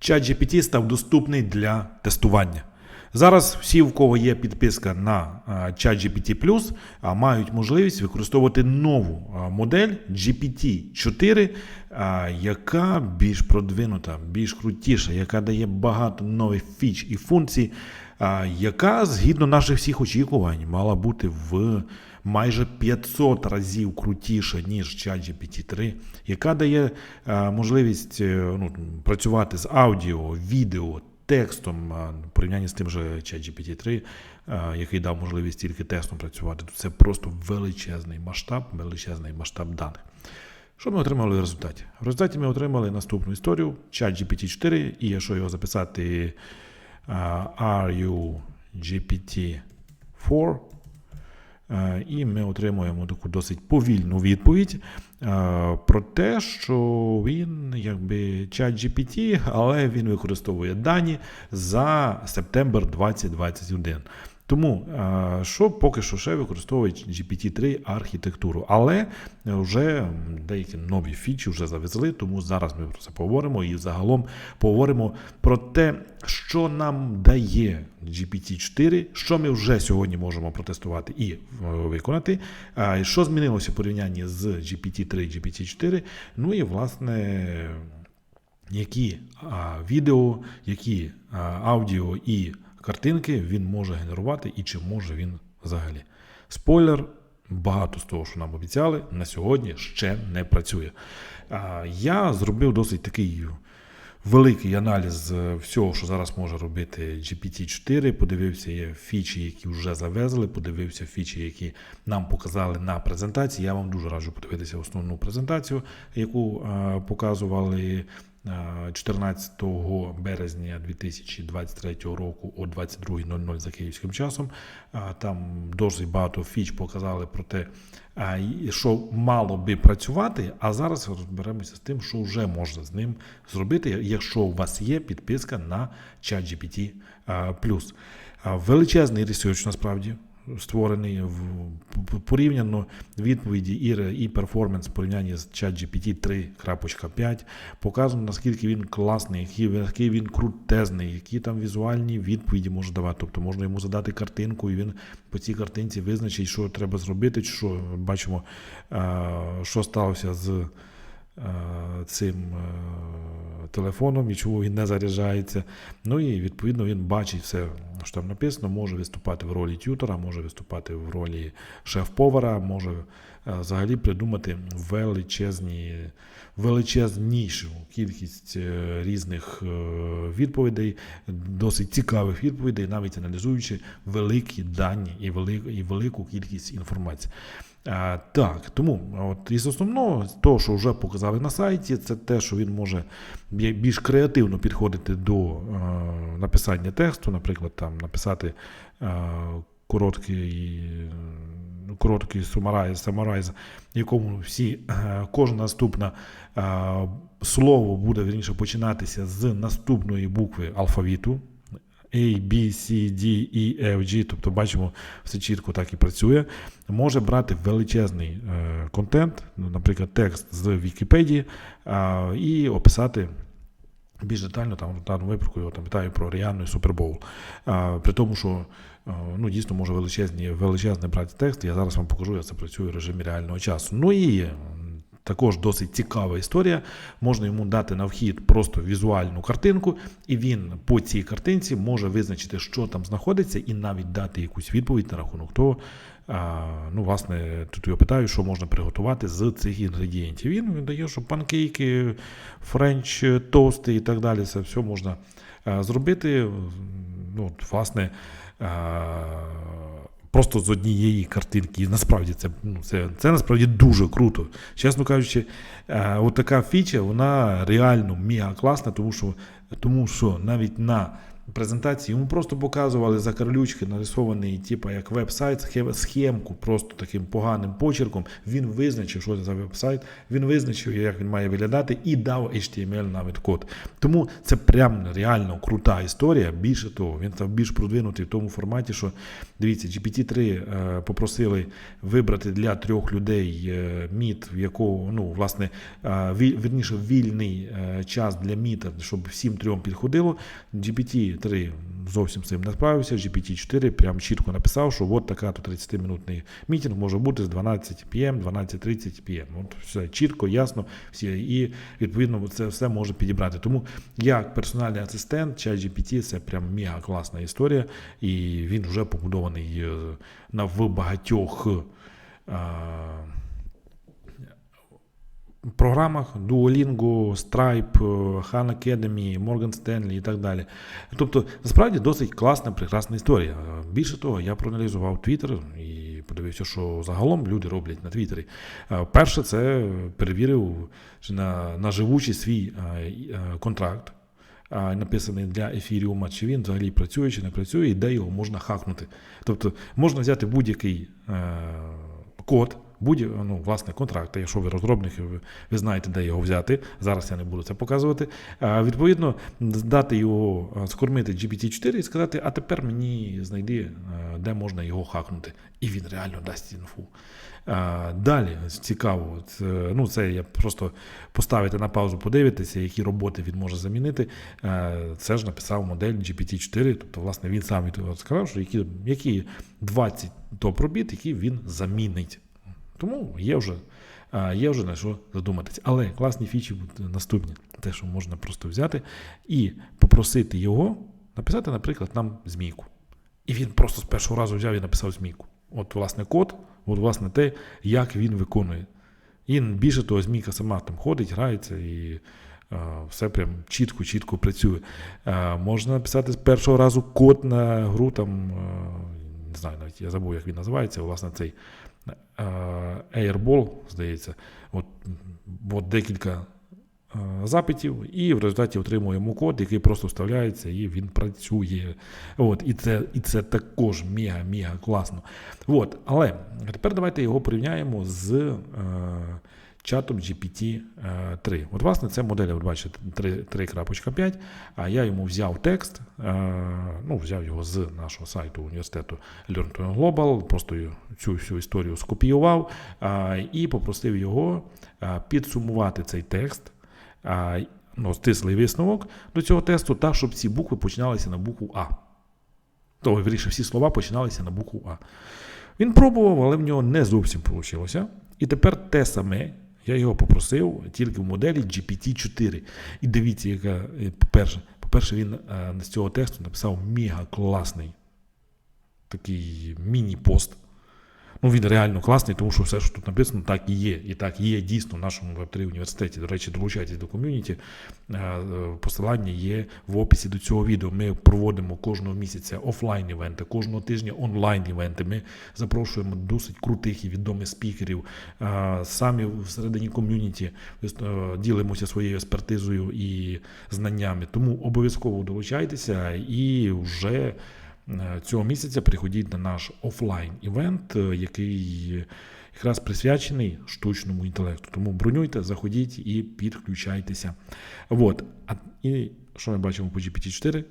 ChatGPT став доступний для тестування. Зараз всі, в кого є підписка на ChatGPT+, мають можливість використовувати нову модель GPT-4, яка більш продвинута, більш крутіша, яка дає багато нових фіч і функцій, яка, згідно наших всіх очікувань, мала бути в майже 500 разів крутіша, ніж ChatGPT-3, яка дає а, можливість е, ну, працювати з аудіо, відео, текстом а, в порівнянні з тим же ChatGPT-3, а, який дав можливість тільки текстом працювати. Це просто величезний масштаб, величезний масштаб даних. Що ми отримали в результаті? В результаті ми отримали наступну історію: ChatGPT-4, і якщо його записати а, RUGPT-4, Е, І ми отримуємо таку досить повільну відповідь е, про те, що він якби чат GPT, але він використовує дані за септембр 2021. Тому е, що поки що ще використовує GPT-3 архітектуру, але вже деякі нові фічі вже завезли, тому зараз ми про це поговоримо і загалом поговоримо про те, що нам дає GPT-4, що ми вже сьогодні можемо протестувати і е, виконати, що змінилося в порівнянні з GPT-3 і GPT-4, ну і власне які а, відео, які а, аудіо і картинки він може генерувати, і чи може він взагалі. Спойлер, багато з того, що нам обіцяли, на сьогодні ще не працює. Я зробив досить такий. Великий аналіз всього, що зараз може робити GPT-4. Подивився фічі, які вже завезли. Подивився фічі, які нам показали на презентації. Я вам дуже раджу подивитися основну презентацію, яку показували 14 березня 2023 року о 22.00 за київським часом. Там досить багато фіч показали про те, що мало би працювати. А зараз розберемося з тим, що вже можна з ним зробити, якщо у вас є підписка на ChatGPT+. Величезний ресерч насправді створений порівняно відповіді і, і перформанс в порівнянні з ChatGPT 3.5. Показано, наскільки він класний, який, він- крутезний, які там візуальні відповіді може давати. Тобто можна йому задати картинку, і він по цій картинці визначить, що треба зробити, що бачимо, що сталося з цим е, телефоном і чому він не заряджається. Ну і відповідно він бачить все, що там написано, може виступати в ролі тютора, може виступати в ролі шеф-повара, може е, взагалі придумати величезні, величезнішу кількість е, різних е, відповідей, досить цікавих відповідей, навіть аналізуючи великі дані і велику кількість інформації. Так, тому от із основного, того, що вже показали на сайті, це те, що він може більш креативно підходити до написання тексту, наприклад, там написати короткий, е, короткий сумарайз, самарайз, якому всі, е, кожна наступна е, слово буде вірніше починатися з наступної букви алфавіту. A, B, C, D, E, F, G, тобто бачимо, все чітко так і працює. Може брати величезний е, контент, ну, наприклад, текст з Вікіпедії, е, і описати більш детально, там, в даному випадку, я пам'ятаю про Ріанну і Супербоул. Е, при тому, що е, ну, дійсно може величезні, величезний брати текст. Я зараз вам покажу, як це працює в режимі реального часу. Ну і також досить цікава історія. Можна йому дати на вхід просто візуальну картинку, і він по цій картинці може визначити, що там знаходиться, і навіть дати якусь відповідь на рахунок того. Ну, власне, тут я питаю, що можна приготувати з цих інгредієнтів. Він видає, що панкейки, френч, тости і так далі. Це все можна зробити. Ну, власне. Просто з однієї картинки. І насправді це, ну, це, це насправді дуже круто. Чесно кажучи, е, от така фіча, вона реально міга класна, тому що, тому що навіть на презентації, йому просто показували за карлючки, нарисований, типу, як веб-сайт, схемку, просто таким поганим почерком. Він визначив, що це за веб-сайт, він визначив, як він має виглядати, і дав HTML навіть код. Тому це прям реально крута історія. Більше того, він став більш продвинутий в тому форматі, що дивіться, GPT-3 е, попросили вибрати для трьох людей е, міт, в якого ну власне е, вірніше вільний час для міта, щоб всім трьом підходило. GPT-3 зовсім з цим не справився. GPT-4 прям чітко написав, що от така то 30-минутний мітинг може бути з 12 PM, 12.30 PM. От все чітко, ясно, всі і відповідно це все може підібрати. Тому як персональний асистент, ChatGPT це прям мега класна історія, і він вже побудований е, на в багатьох. Е, програмах Duolingo, Stripe, Khan Academy, Morgan Stanley і так далі. Тобто, насправді досить класна, прекрасна історія. Більше того, я проаналізував Twitter і подивився, що загалом люди роблять на Твіттері. Е, Перше, це перевірив на, на живучість свій е, е, контракт. Написаний для ефіріума, чи він взагалі працює, чи не працює, і де його можна хакнути. Тобто можна взяти будь-який е, код, будь ну, власне контракт. Якщо ви розробник, ви, ви знаєте, де його взяти. Зараз я не буду це показувати. А, відповідно, дати його, скормити GPT-4 і сказати, а тепер мені знайди, е, де можна його хакнути. І він реально дасть інфу. А, Далі цікаво, от, е, ну це я просто поставите на паузу, подивитися, які роботи він може замінити. Е, Це ж написав модель GPT-4, тобто, власне, він сам сказав, що які, які 20 топ-робіт, які він замінить. Тому є вже, є вже на що задуматися. Але класні фічі будуть наступні. Те, що можна просто взяти і попросити його написати, наприклад, нам змійку. І він просто з першого разу взяв і написав змійку. От, власне, код, от, власне, те, як він виконує. І більше того, змійка сама там ходить, грається і а, все прям чітко-чітко працює. А, можна написати з першого разу код на гру, там, а, не знаю, навіть я забув, як він називається, власне, цей е, Airball, здається, от, от декілька е, запитів, і в результаті отримуємо код, який просто вставляється, і він працює. От, і, це, і це також мега-мега класно. От, але тепер давайте його порівняємо з е, чатом GPT-3. От, власне, це модель, ви бачите, 3.5, а я йому взяв текст, е, ну, взяв його з нашого сайту університету Learn to Global, просто цю всю історію скопіював е, і попросив його е, підсумувати цей текст. е, Ну, стислий висновок до цього тесту, так, щоб ці букви починалися на букву А. То, вірніше, всі слова починалися на букву А. Він пробував, але в нього не зовсім вийшло. І тепер те саме я його попросив тільки в моделі GPT-4. І дивіться, яка, е, по-перше, по-перше, він е, з цього тексту написав мега класний такий міні-пост. Ну, він реально класний, тому що все, що тут написано, так і є. І так є дійсно в нашому Web3 університеті. До речі, долучайтесь до ком'юніті. Е, е, Посилання є в описі до цього відео. Ми проводимо кожного місяця офлайн-івенти, кожного тижня онлайн-івенти. Ми запрошуємо досить крутих і відомих спікерів. Е, Самі всередині ком'юніті ділимося своєю експертизою і знаннями. Тому обов'язково долучайтеся і вже. Е, Цього місяця приходіть на наш офлайн-івент, е, який якраз присвячений штучному інтелекту. Тому бронюйте, заходіть і підключайтеся. От. А, і що ми бачимо по GPT-4?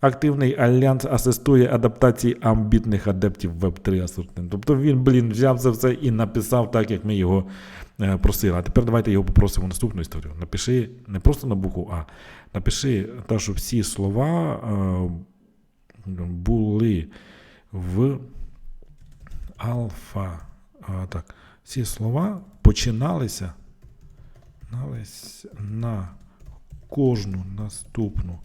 Активний альянс асистує адаптації амбітних адептів Web3 асортименту. Тобто він, блін, взяв це все і написав так, як ми його е, просили. А тепер давайте його попросимо наступну історію. Напиши не просто на букву А, напиши те, що всі слова в альфа. А, так, всі слова починалися налися на кожну наступну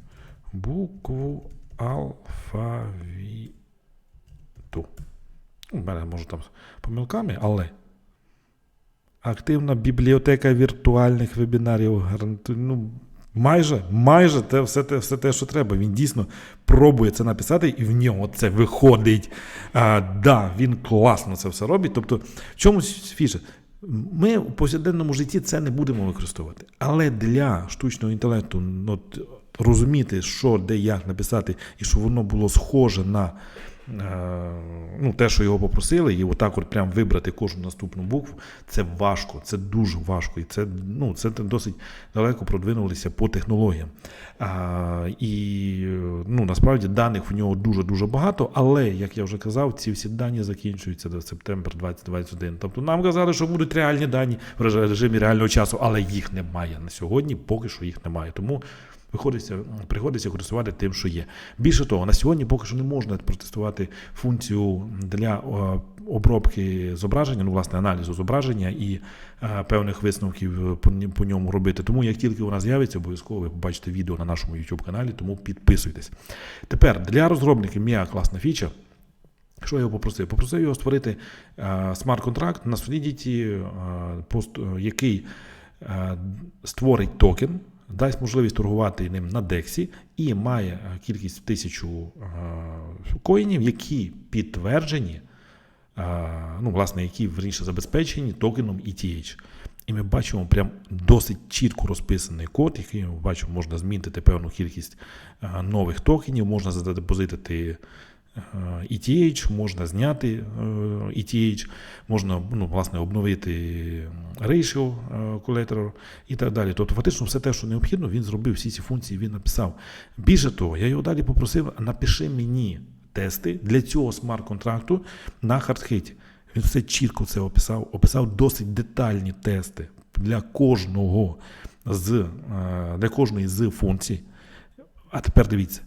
букву алфавіту. У мене може там помилками, але активна бібліотека віртуальних вебінарів. Ну, майже, майже те, все, те, все те, що треба. Він дійсно пробує це написати, і в нього це виходить. А, да, він класно це все робить. Тобто, в чому фіша? Ми у повсякденному житті це не будемо використовувати. Але для штучного інтелекту, ну, от, розуміти, що де як написати, і щоб воно було схоже на ну, те, що його попросили, і отак от прям вибрати кожну наступну букву, це важко, це дуже важко. І це, ну, це досить далеко продвинулися по технологіям. А, і ну, насправді даних в нього дуже-дуже багато, але, як я вже казав, ці всі дані закінчуються до септембр 2021. Тобто нам казали, що будуть реальні дані в режимі реального часу, але їх немає на сьогодні, поки що їх немає. Тому Виходиться, приходиться користувати тим, що є. Більше того, на сьогодні поки що не можна протестувати функцію для е, обробки зображення, ну, власне, аналізу зображення і е, певних висновків по, ньому робити. Тому як тільки нас з'явиться, обов'язково ви побачите відео на нашому YouTube каналі, тому підписуйтесь. Тепер для розробників м'я класна фіча. Що я його попросив? Попросив його створити е, смарт-контракт на Solidity, який створить токен, дасть можливість торгувати ним на DEX і має е, кількість в тисячу е, коїнів, які підтверджені, е, ну, власне, які верніше забезпечені токеном ETH. І ми бачимо прям досить чітко розписаний код, який ми бачимо, можна змінити певну кількість нових токенів, можна задепозитити ETH, можна зняти е, ETH, можна ну, власне, обновити ratio е, і так далі. Тобто, фактично, все те, що необхідно, він зробив всі ці функції, він написав. Більше того, я його далі попросив, напиши мені тести для цього смарт-контракту на хардхиті. Він все чітко це описав, описав досить детальні тести для кожного з е, для кожної з функцій. А тепер дивіться.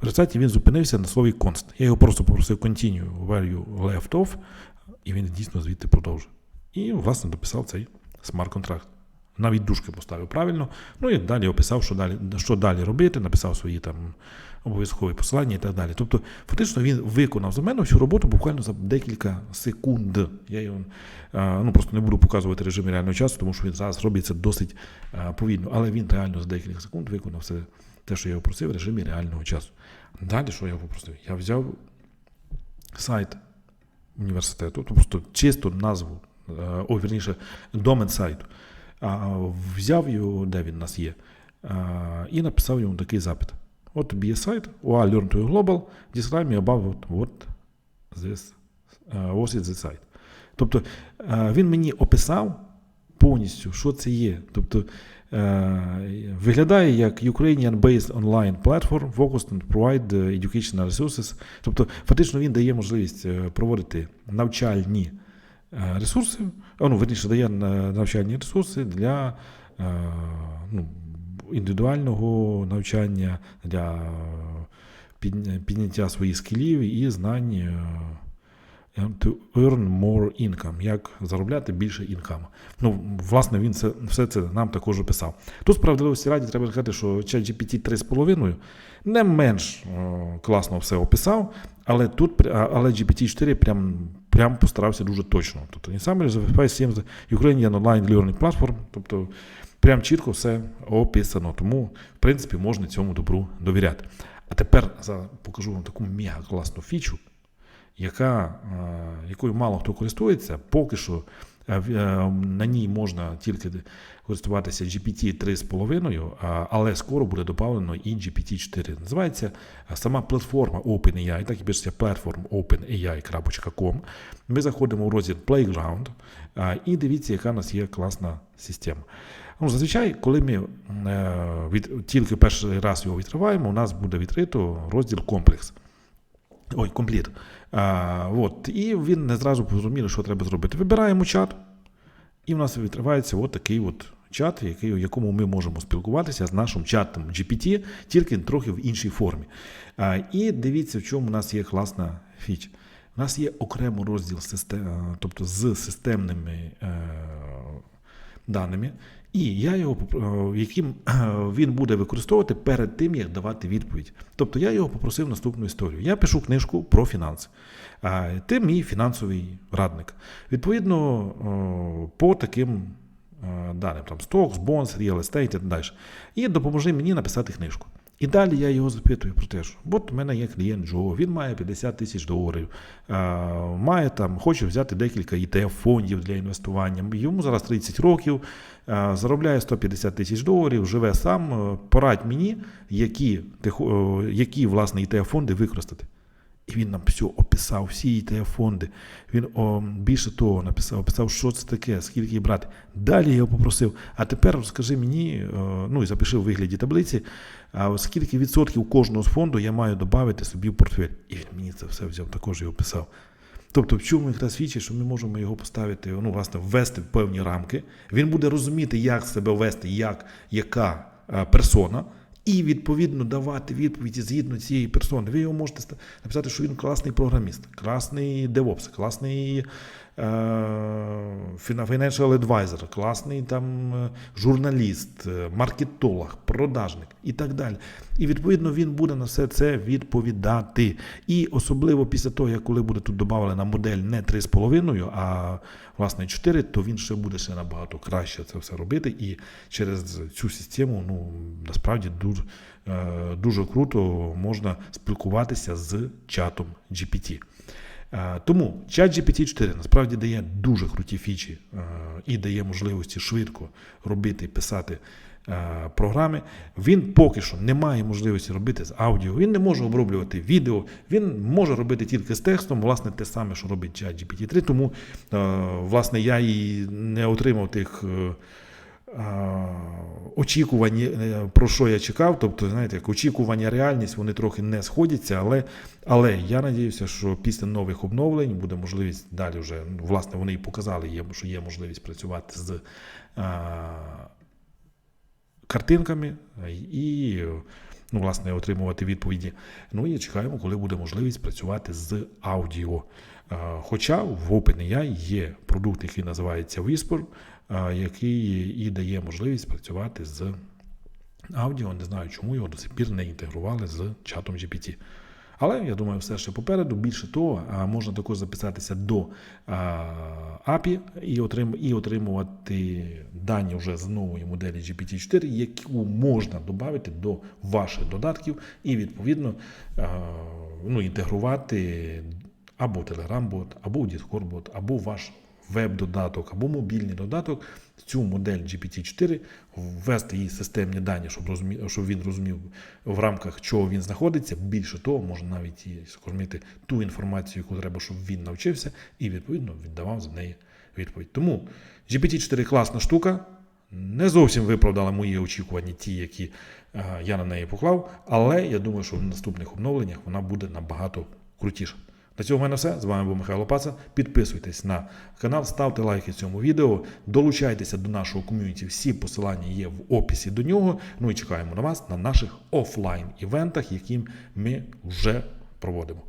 В результаті він зупинився на слові const. Я його просто попросив continue value left off, і він дійсно звідти продовжив. І, власне, дописав цей смарт-контракт. Навіть дужки поставив правильно. Ну і далі описав, що далі, що далі робити, написав свої там обов'язкові посилання і так далі. Тобто, фактично він виконав за мене всю роботу буквально за декілька секунд. Я його ну, просто не буду показувати режим реального часу, тому що він зараз робить це досить повільно. Але він реально за декілька секунд виконав все те, що я його просив в режимі реального часу. Далі, що я попросив? Я взяв сайт університету, то просто чисто назву, е, о, вірніше, домен сайту. Взяв його, де він у нас є, і написав йому такий запит. От тобі є сайт, OA Learn to Global, describe me about what this, uh, what is the site. Тобто е, він мені описав повністю, що це є. Тобто е, виглядає як Ukrainian-based online platform focused on provide educational resources. Тобто, фактично він дає можливість е, проводити навчальні е, ресурси, ну, верніше, дає е, навчальні ресурси для е, ну, індивідуального навчання, для підняття своїх скілів і знань. To earn more income, як заробляти більше інкам. Ну, власне, він це, все це нам також описав. Тут справедливості раді треба сказати, що ChatGPT 3,5 не менш е, класно все описав, але тут але GPT-4 прям, прям постарався дуже точно. Тобто він сам Verify 7 Ukrainian Online Learning Platform, тобто прям чітко все описано. Тому, в принципі, можна цьому добру довіряти. А тепер за, покажу вам таку мега класну фічу яка, е, якою мало хто користується, поки що е, в- е, на ній можна тільки користуватися GPT 3,5, але скоро буде додано і GPT-4. Називається е, сама платформа OpenAI, так і пишеться platform openai.com. Ми заходимо в розділ Playground і дивіться, яка у нас є класна система. Ну, зазвичай, коли ми від, тільки перший раз його відкриваємо, у нас буде відкрито розділ комплекс. Ой, компліт. А, от, і він не зразу зрозуміє, що треба зробити. Вибираємо чат, і в нас відкривається от такий от чат, який, в якому ми можемо спілкуватися з нашим чатом GPT, тільки трохи в іншій формі. А, і дивіться, в чому у нас є класна фіч. У нас є окремо розділ систем, тобто з системними е, даними, і я його е, яким е, він буде використовувати перед тим, як давати відповідь. Тобто я його попросив наступну історію. Я пишу книжку про фінанси. Ти мій фінансовий радник. Відповідно, по таким е, даним, там stocks, bonds, real estate і так далі. І допоможи мені написати книжку. І далі я його запитую про те, що от у мене є клієнт Джо, він має 50 тисяч доларів, має там, хоче взяти декілька ІТФ-фондів для інвестування. Йому зараз 30 років, заробляє 150 тисяч доларів, живе сам. Порадь мені, які, які власне ІТФ-фонди використати. І він нам все описав, всі etf фонди. Він о, більше того написав, описав, що це таке, скільки брати. Далі я його попросив, а тепер розкажи мені, е, ну і запиши в вигляді таблиці, скільки відсотків кожного з фонду я маю додати собі в портфель. І він мені це все взяв, також і описав. Тобто, в чому якраз свідчить, що ми можемо його поставити, ну, власне, ввести в певні рамки. Він буде розуміти, як себе вести, як, яка е, персона, і відповідно давати відповіді згідно цієї персони. Ви його можете написати, що він класний програміст, класний девопс, класний financial advisor, класний там е, журналіст, е, маркетолог, продажник і так далі. І відповідно він буде на все це відповідати. І особливо після того, як коли буде тут додавлена модель не 3,5, а власне 4, то він ще буде ще набагато краще це все робити. І через цю систему, ну насправді дуже, е, дуже круто можна спілкуватися з чатом GPT. Е, Тому чат GPT-4 насправді дає дуже круті фічі е, і дає можливості швидко робити, писати е, програми. Він поки що не має можливості робити з аудіо, він не може оброблювати відео, він може робити тільки з текстом, власне, те саме, що робить чат GPT-3. Тому, власне, я і не отримав тих. Е, а, очікувані, е, про що я чекав, тобто, знаєте, як очікування, реальність, вони трохи не сходяться, але, але я надіюся, що після нових обновлень буде можливість далі вже, ну, власне, вони і показали, що є можливість працювати з а, картинками і, ну, власне, отримувати відповіді. Ну і чекаємо, коли буде можливість працювати з аудіо. А, Хоча в OpenAI є продукт, який називається Whisper, який і дає можливість працювати з аудіо. Не знаю, чому його до сих пір не інтегрували з чатом GPT. Але я думаю, все ще попереду. Більше того, можна також записатися до а, API і, отрим, і отримувати дані вже з нової моделі GPT-4, яку можна додати до ваших додатків, і відповідно ну, інтегрувати або Telegram-бот, або Discord-бот, або ваш веб-додаток, або мобільний додаток цю модель GPT-4, ввести їй системні дані, щоб, розумі, щоб він розумів в рамках чого він знаходиться. Більше того, можна навіть і скормити ту інформацію, яку треба, щоб він навчився, і відповідно віддавав за неї відповідь. Тому GPT-4 класна штука. Не зовсім виправдала мої очікування, ті, які е, я на неї поклав, але я думаю, що в наступних обновленнях вона буде набагато крутіша. На цьому в мене все. З вами був Михайло Паца. Підписуйтесь на канал, ставте лайки цьому відео, долучайтеся до нашого ком'юніті. Всі посилання є в описі до нього. Ну і чекаємо на вас на наших офлайн івентах, які ми вже проводимо.